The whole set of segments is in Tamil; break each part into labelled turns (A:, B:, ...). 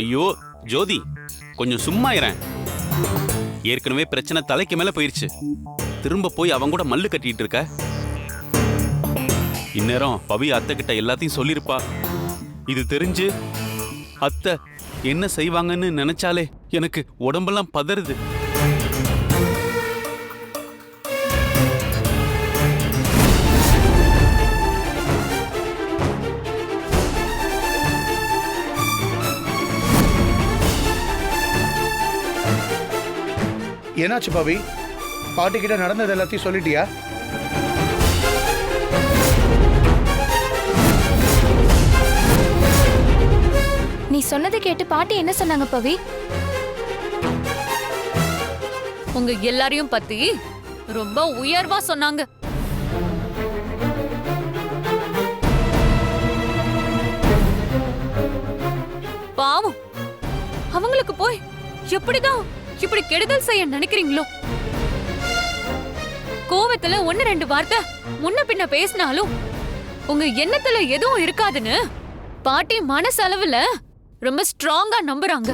A: ஐயோ ஜோதி கொஞ்சம் சும்மா இரேன் ஏற்கனவே பிரச்சனை தலைக்கு மேல போயிருச்சு. திரும்ப போய் அவங்க கூட மல்லு கட்டிட்டு இருக்க. இந்நேரம் பவி அத்தை கிட்ட எல்லாத்தையும் சொல்லிருப்பா. இது தெரிஞ்சு அத்தை என்ன செய்வாங்கன்னு நினைச்சாலே எனக்கு உடம்பெல்லாம் பதறுது.
B: என்னாச்சு பவி பாட்டி கிட்ட நடந்தது எல்லாத்தையும் சொல்லிட்டியா?
C: நீ சொன்னதை கேட்டு பாட்டி என்ன சொன்னாங்க பவி
D: உங்க எல்லாரையும் பத்தி ரொம்ப உயர்வா சொன்னாங்க. பாவம். அவங்களுக்கு போய் எப்படிதான் இப்படி கெடுதல் செய்ய நினைக்கிறீங்களோ? கோவத்துல ஒன்னு ரெண்டு வார்த்தை முன்ன பின்ன பேசினாலும் உங்க எண்ணத்துல எதுவும் இருக்காதுன்னு பாட்டி மனசளவுல ரொம்ப ஸ்ட்ராங்கா நம்புறாங்க.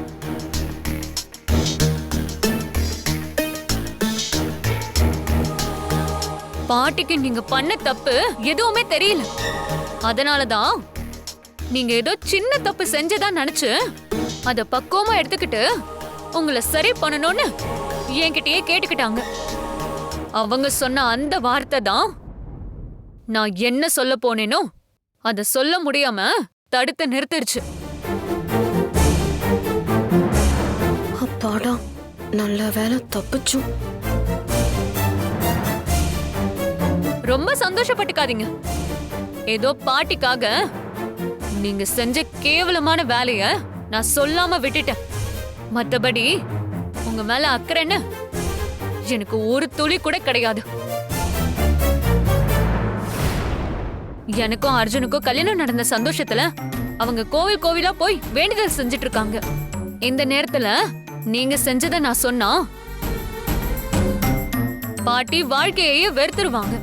D: பாட்டிக்கு நீங்க பண்ண தப்பு எதுவுமே தெரியல. அதனாலதான் நீங்க ஏதோ சின்ன தப்பு செஞ்சதா நினைச்சு அத பக்குவமா எடுத்துக்கிட்டு உங்களை சரி பண்ணணும்னு என்கிட்டயே கேட்டுக்கிட்டாங்க. அவங்க சொன்ன அந்த வார்த்தை தான் நான் என்ன சொல்ல போனேனோ அத சொல்ல முடியாம தடுத்து நிறுத்திருச்சு.
E: அப்பாடா நல்ல வேலை தப்பிச்சோம்.
D: ரொம்ப சந்தோஷப்பட்டுக்காதீங்க. ஏதோ பாட்டிக்காக நீங்க செஞ்ச கேவலமான வேலைய நான் சொல்லாம விட்டுட்டேன். மத்தபடி உங்க மேல அக்கறைன்னு எனக்கு ஒரு துளி கூட கிடையாது. எனக்கும் அர்ஜுனுக்கும் கல்யாணம் நடந்த சந்தோஷத்துல அவங்க கோவில் கோவிலா போய் வேண்டுதல் செஞ்சுட்டு இருக்காங்க இந்த நேரத்துல நீங்க செஞ்சதை நான் சொன்னா பாட்டி வாழ்க்கையையே வெறுத்துருவாங்க.